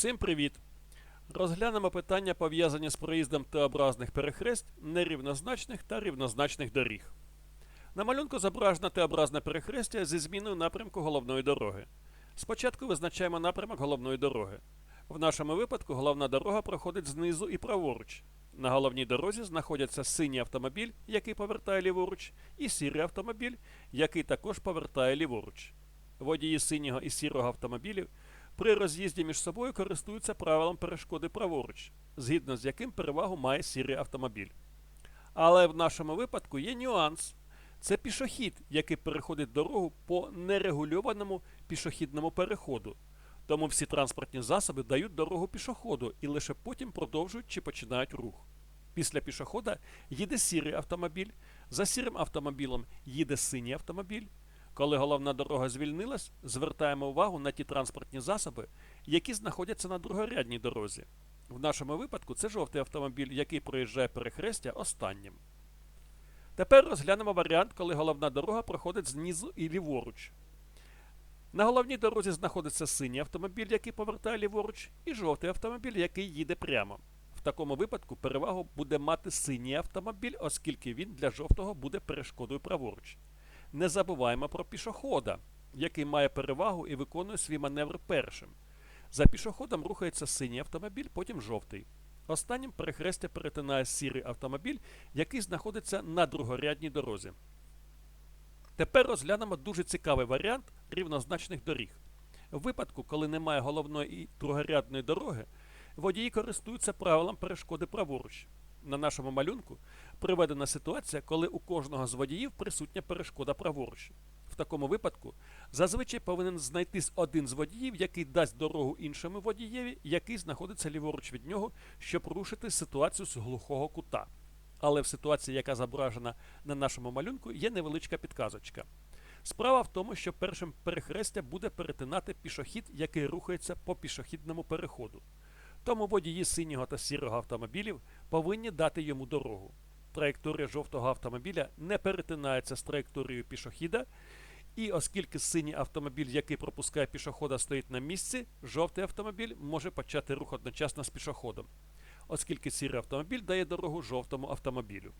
Всім привіт! Розглянемо питання пов'язані з проїздом Т-образних перехресть нерівнозначних та рівнозначних доріг. На малюнку зображено Т-образне перехрестя зі зміною напрямку головної дороги. Спочатку визначаємо напрямок головної дороги. В нашому випадку головна дорога проходить знизу і праворуч. На головній дорозі знаходяться синій автомобіль, який повертає ліворуч, і сірий автомобіль, який також повертає ліворуч. Водії синього і сірого автомобілів при роз'їзді між собою користуються правилом перешкоди праворуч, згідно з яким перевагу має сірий автомобіль. Але в нашому випадку є нюанс. Це пішохід, який переходить дорогу по нерегульованому пішохідному переходу. Тому всі транспортні засоби дають дорогу пішоходу і лише потім продовжують чи починають рух. Після пішохода їде сірий автомобіль, за сірим автомобілем їде синій автомобіль. Коли головна дорога звільнилась, звертаємо увагу на ті транспортні засоби, які знаходяться на другорядній дорозі. В нашому випадку це жовтий автомобіль, який проїжджає перехрестя останнім. Тепер розглянемо варіант, коли головна дорога проходить знизу і ліворуч. На головній дорозі знаходиться синій автомобіль, який повертає ліворуч, і жовтий автомобіль, який їде прямо. В такому випадку перевагу буде мати синій автомобіль, оскільки він для жовтого буде перешкодою праворуч. Не забуваємо про пішохода, який має перевагу і виконує свій маневр першим. За пішоходом рухається синій автомобіль, потім жовтий. Останнім перехрестя перетинає сірий автомобіль, який знаходиться на другорядній дорозі. Тепер розглянемо дуже цікавий варіант рівнозначних доріг. В випадку, коли немає головної і другорядної дороги, водії користуються правилом перешкоди праворуч. На нашому малюнку приведена ситуація, коли у кожного з водіїв присутня перешкода праворуч. В такому випадку зазвичай повинен знайтись один з водіїв, який дасть дорогу іншому водієві, який знаходиться ліворуч від нього, щоб рушити ситуацію з глухого кута. Але в ситуації, яка зображена на нашому малюнку, є невеличка підказочка. Справа в тому, що першим перехрестя буде перетинати пішохід, який рухається по пішохідному переходу. Тому водії синього та сірого автомобілів повинні дати йому дорогу. Траєкторія жовтого автомобіля не перетинається з траєкторією пішохіда, і оскільки синій автомобіль, який пропускає пішохода, стоїть на місці, жовтий автомобіль може почати рух одночасно з пішоходом, оскільки сірий автомобіль дає дорогу жовтому автомобілю.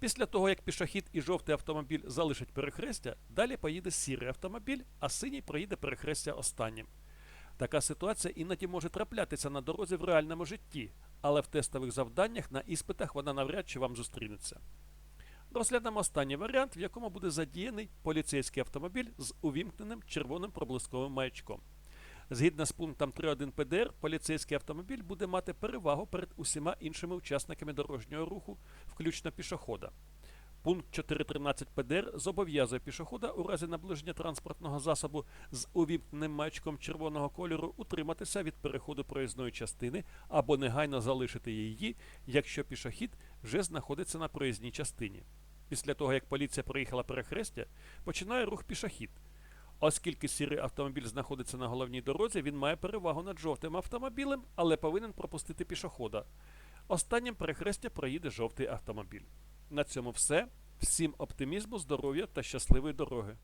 Після того, як пішохід і жовтий автомобіль залишать перехрестя, далі поїде сірий автомобіль, а синій проїде перехрестя останнім. Така ситуація іноді може траплятися на дорозі в реальному житті, але в тестових завданнях на іспитах вона навряд чи вам зустрінеться. Розглянемо останній варіант, в якому буде задіяний поліцейський автомобіль з увімкненим червоним проблисковим маячком. Згідно з пунктом 3.1 ПДР, поліцейський автомобіль буде мати перевагу перед усіма іншими учасниками дорожнього руху, включно пішохода. Пункт 4.13 ПДР зобов'язує пішохода у разі наближення транспортного засобу з увімкненим маячком червоного кольору утриматися від переходу проїзної частини або негайно залишити її, якщо пішохід вже знаходиться на проїзній частині. Після того, як поліція проїхала перехрестя, починає рух пішохід. Оскільки сірий автомобіль знаходиться на головній дорозі, він має перевагу над жовтим автомобілем, але повинен пропустити пішохода. Останнім перехрестя проїде жовтий автомобіль. На цьому все. Всім оптимізму, здоров'я та щасливої дороги.